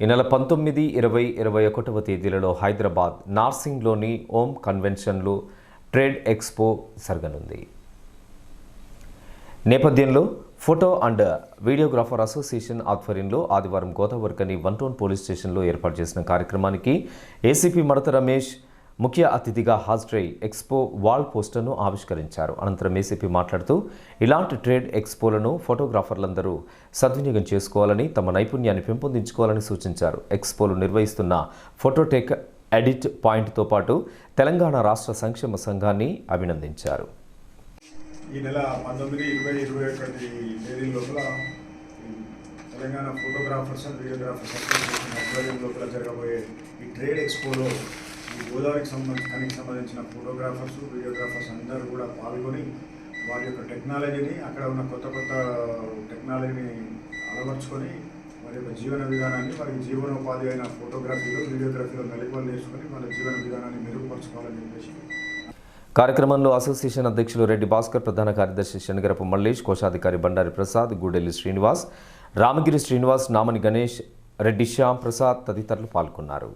ఈ నెల పంతొమ్మిది ఇరవై ఇరవై ఒకటవ తేదీలలో హైదరాబాద్ నార్సింగ్లోని ఓం కన్వెన్షన్లు ట్రేడ్ ఎక్స్పో జరగనుంది. నేపథ్యంలో ఫోటో అండ్ వీడియోగ్రాఫర్ అసోసియేషన్ ఆధ్వర్యంలో ఆదివారం గోదావరికని వన్ టౌన్ పోలీస్ స్టేషన్లో ఏర్పాటు చేసిన కార్యక్రమానికి ఏసీపీ మడత రమేష్ ముఖ్య అతిథిగా హాజరై ఎక్స్పో వాల్ పోస్టర్ను ఆవిష్కరించారు. అనంతరం ఏసీపీ మాట్లాడుతూ ఇలాంటి ట్రేడ్ ఎక్స్పోలను ఫోటోగ్రాఫర్లందరూ సద్వినియోగం చేసుకోవాలని తమ నైపుణ్యాన్ని పెంపొందించుకోవాలని సూచించారు. ఎక్స్పోలు నిర్వహిస్తున్న ఫోటోటెక్ ఎడిట్ పాయింట్తో పాటు తెలంగాణ రాష్ట్ర సంక్షేమ సంఘాన్ని అభినందించారు. ఈ నెల పంతొమ్మిది ఇరవై ఇరవై ఒకటి తేదీ లోపల Telangana photographers and videographers association ఆధ్వర్యం లోపల జరగబోయే ఈ ట్రేడ్ ఎక్స్పోలో గోదావరికి సంబంధించిన సంబంధించిన ఫోటోగ్రాఫర్స్ వీడియోగ్రాఫర్స్ అందరూ కూడా పాల్గొని వారి యొక్క టెక్నాలజీని అక్కడ ఉన్న కొత్త కొత్త టెక్నాలజీని అలవర్చుకొని వారి యొక్క జీవన విధానాన్ని వారికి జీవనోపాధి అయిన ఫోటోగ్రఫీలో వీడియోగ్రఫీలో మెలకువలు నేర్చుకొని వాళ్ళ జీవన విధానాన్ని మెరుగుపరచుకోవాలని చెప్పేసి. కార్యక్రమంలో అసోసియేషన్ అధ్యక్షులు రెడ్డి భాస్కర్ ప్రధాన కార్యదర్శి శనగరపు మల్లేష్ కోశాధికారి బండారి ప్రసాద్ గూడెల్లి శ్రీనివాస్ రామగిరి శ్రీనివాస్ నామని గణేష్ రెడ్డి శ్యామ్ ప్రసాద్ తదితరులు పాల్గొన్నారు.